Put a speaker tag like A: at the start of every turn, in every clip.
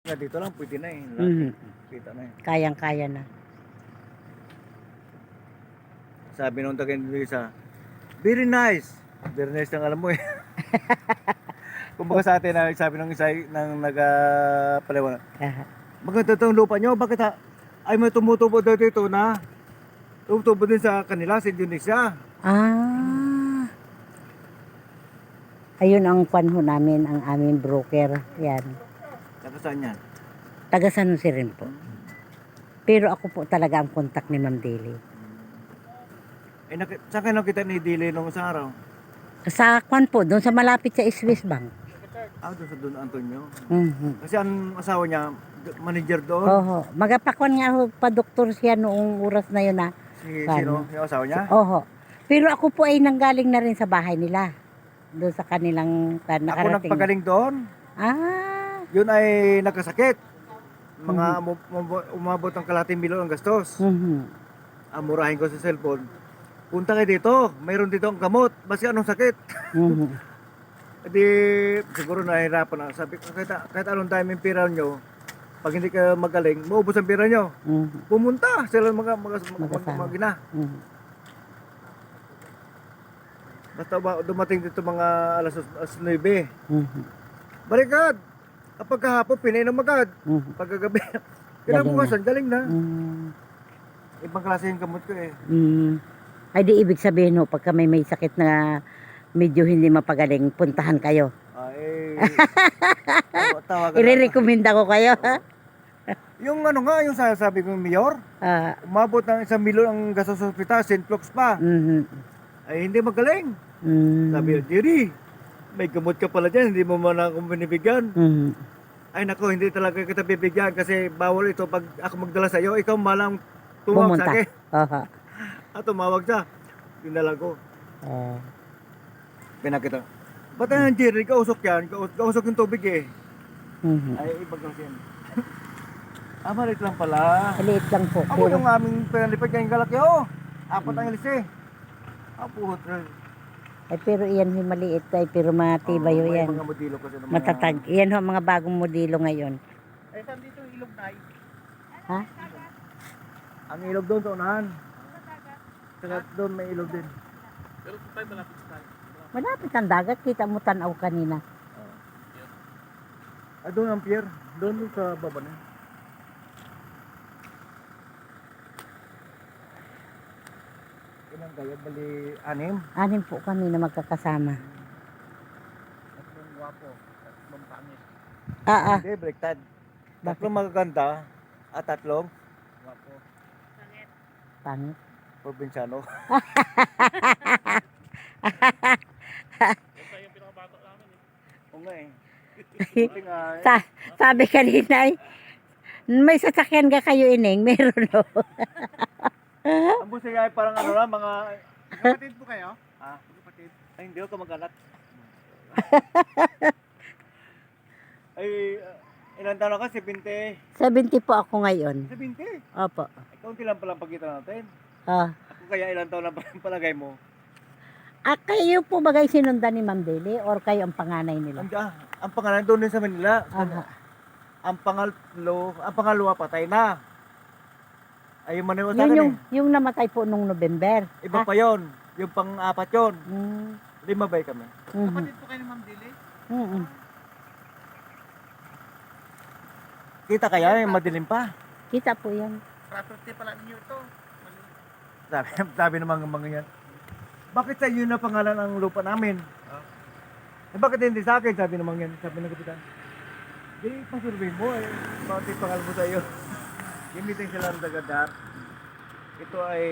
A: Nga dito lang, pwede na eh.
B: Mhm.
A: Kita na eh.
B: Kayang-kaya na.
A: Sabi nung taga Luisa, very nice. Very nice lang alam mo eh. Kumbaga sa atin, na sabi nung isa ng nag-palawan,
B: Aha.
A: maganda itong lupa nyo, bakit ha? Ay may tumutubo daw dito na tumutubo din sa kanila, sa Indonesia.
B: Ah. Ayun ang kwan ho namin, ang aming broker. Yan.
A: Saka saan yan?
B: Taga San Jose rin po. Pero ako po talaga ang kontak ni Ma'am Dili.
A: Eh, nak- saan kayo nakita ni Dili nung isang araw?
B: Sa kwan po, doon sa malapit sa Swiss Bank.
A: Ah, doon sa Don Antonio.
B: Mhm.
A: Kasi ang asawa niya, d- manager doon.
B: Oho. Magapakwan nga ho, pa-doktor siya noong oras na yun na.
A: Si, sino? Yung asawa niya?
B: Oho. Pero ako po ay nanggaling na rin sa bahay nila. Doon sa kanilang kan,
A: Ako
B: nakarating.
A: nagpagaling doon.
B: Ah.
A: Yun ay nagkasakit. Mga umu- umabot ng kalating milyon ang gastos.
B: Mhm.
A: Amurahin ko sa cellphone. Punta kayo dito, mayroon dito ang gamot. Basta anong sakit.
B: Mhm.
A: Di siguro nahihirapan na. Sabi ko, kahit, kahit anong dami yung pira nyo, pag hindi ka magaling, maubos ang pira nyo.
B: Mhm.
A: Pumunta sila mga mga mga, mga, mga gina.
B: Mhm.
A: Basta ba, dumating dito mga alas, alas 9.
B: Mhm.
A: Balikat! Kapag kahapon, pinainom agad.
B: Mhm.
A: Pagkagabi, kinabukasan, galing na.
B: Mhm.
A: Ibang klase yung gamot ko eh.
B: Mm. Ay di ibig sabihin ho, pagka may may sakit na medyo hindi mapagaling, puntahan kayo.
A: Ay, tawa- tawagan na.
B: Irerekomenda ko kayo.
A: Yung ano nga, yung sasabi ko yung mayor,
B: Ah,
A: umabot ng isang milyon ang gastos sa ospital, St. Luke's pa.
B: mhm.
A: Ay, hindi magaling.
B: Mm.
A: Sabi niya, Jerry, may gamot ka pala dyan, hindi mo man ako binibigyan.
B: Mhm.
A: Ay nako, hindi talaga kita bibigyan kasi bawal ito pag ako magdala sa iyo, ikaw malang tumawag
B: Pumunta.
A: sa akin.
B: Aha.
A: At tumawag siya. Dinala ko.
B: Ah.
A: Pinakita. Ba't ang Jerry, kausok yan? Kaus- Kausok yung tubig eh.
B: Mhm.
A: Ay, ibang kasi yan. ah, malit lang pala.
B: Maliit lang po.
A: Ako
B: Pero,
A: yung aming pinalipad yung galak oh. Apat ang ilis eh. Ah, puhot rin.
B: Ay, pero iyan ho maliit ay pero matibay ho
A: Oh,
B: yan.
A: mga modelo kasi ng mga...
B: Matatag. Iyan ho ang mga bagong modelo ngayon.
A: Eh, saan dito yung ilog na
B: Ha?
A: Ang ilog doon sa unahan. Saka doon may ilog din.
B: Malapit ang dagat. Kita mo tanaw kanina.
A: Ah, doon ang pier. Doon sa baba na. Kayo? Bali, anim?
B: Anim po kami na magkakasama.
A: Tatlong gwapo. Tatlong pangit.
B: Ah, ah.
A: Hindi, baliktad. Tatlong magaganda. At tatlong gwapo.
B: Pangit.
A: Probinsyano. Oo nga eh. Buti nga eh.
B: Sa, sabi kanina ay, may sasakyan ka kayo ining, meron o.
A: Ang busi nga ay parang ano lang, mga... Kapatid po kayo? Ah, kapatid. Ay, hindi ako mag-anak. ay, uh, ilan taon ka? 70?
B: 70 po ako ngayon.
A: 70?
B: Opo.
A: Ay, kaunti lang pala ang pagitan natin.
B: Ah,
A: Ako kaya ilan taon lang pa- palagay mo?
B: ah, kayo po bagay sinundan ni Ma'am Deli or kayo ang panganay nila?
A: Ang, ah, ang pangalan doon din sa Manila.
B: Aha.
A: Ang pangalo, ang pangalawa patay na. Ay, yung maniwa sa
B: Yun yung, yung namatay po nung November.
A: eh. Iba pa yon Yung pang-apat yon
B: Mm,
A: Lima ba kami?
B: mhm.
A: po kayo ni Ma'am Dili?
B: Mhm.
A: Kita kaya, eh, madilim pa.
B: Kita po yan.
A: Property pala ninyo ito. Sabi, sabi ng mga mga yan. Bakit sa iyo na pangalan ang lupa namin? Eh, bakit hindi sa akin? Sabi ng mga yan. Sabi ng kapitan. Di, pasurvey mo eh. Bakit pangalan mo sa iyo? Meeting sila ng Dagadar. Ito ay,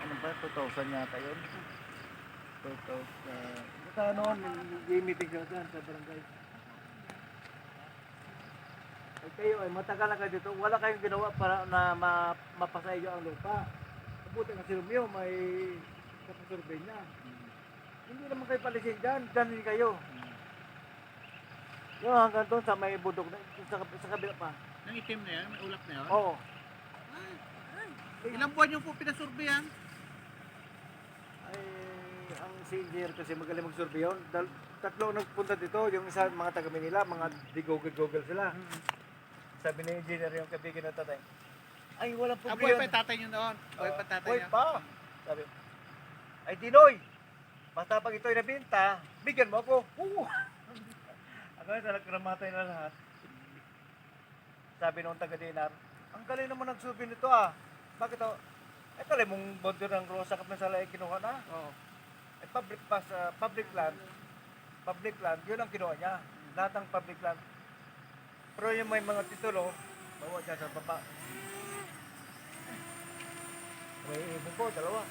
A: ano ba, 2000 yata yun. 2000. Basta yung meeting sila dyan sa barangay. Ay kayo ay matagal na kayo dito, wala kayong ginawa para na ma, mapasa iyo ang lupa. Mabuti nga si Romeo, may kapasurvey niya. Hindi naman kayo palisin dyan, dyan din kayo. Yung hanggang doon sa may budok na, sa, sa kabila pa.
C: Yung itim na yan, may ulap na yan.
A: Oo.
C: Ilang buwan yung po pinasurveyan?
A: Ay, ang si engineer kasi magaling mag-survey yun. Dal, tatlo ang nagpunta dito, yung isa mga taga Manila, mga di-google-google sila. Sabi ni engineer yung kaibigan ng tatay, ay walang
C: Ah, buhay
A: problema.
C: pa yung tatay nyo noon. Buhay pa tatay
A: Buhay
C: niya.
A: pa. Sabi, ay Dinoy, basta pag ito'y nabinta, bigyan mo ako. Oo. Ako yung talagang karamatay na lahat. Sabi nung taga-dinar, ang galing naman nagsubi nito ah. Bakit oh? Eh, tali mong border ng rosa kapag sa lahat kinuha na.
C: Oo.
A: Eh, public pass, ah, public land, public land, yun ang kinuha niya. Lahat ng public land. Pero yung may mga titulo, bawa dyan sa baba. May ibon ko, dalawa.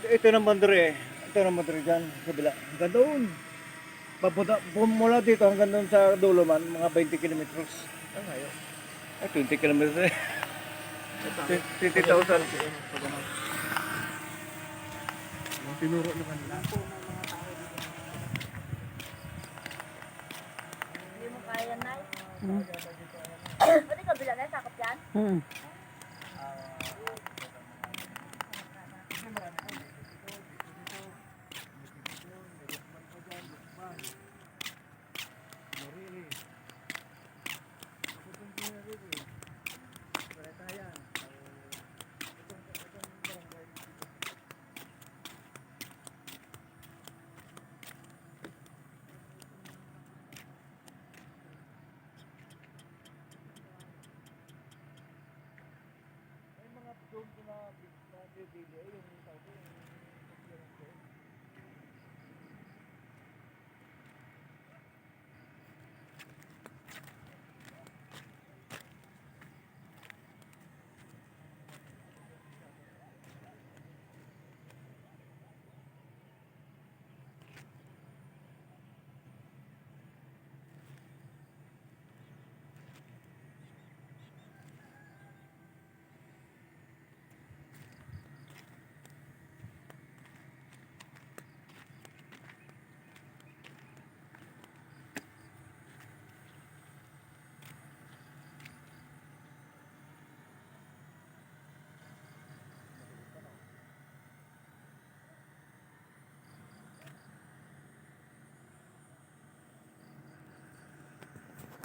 A: Ito, ito naman dre, ito naman dre dyan, kabila. Hanggang doon. Papunta, mula dito hanggang doon sa dulo man, mga 20 kilometers. Ang hayo. Ay, 20 kilometers eh. 20,000.
C: Yung tinuro nyo kanila.
D: Hindi mo kaya, Nay.
B: Hmm.
D: Pwede kabila na, sakop yan?
B: Hmm.
A: May mga doon ko na na bibili eh, yung tao ko, yung yung doon. Hindi ko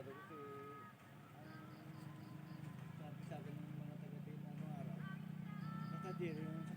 A: masyado kasi ang sabi sa akin ng mga taga-din ano araw, nakadiri yung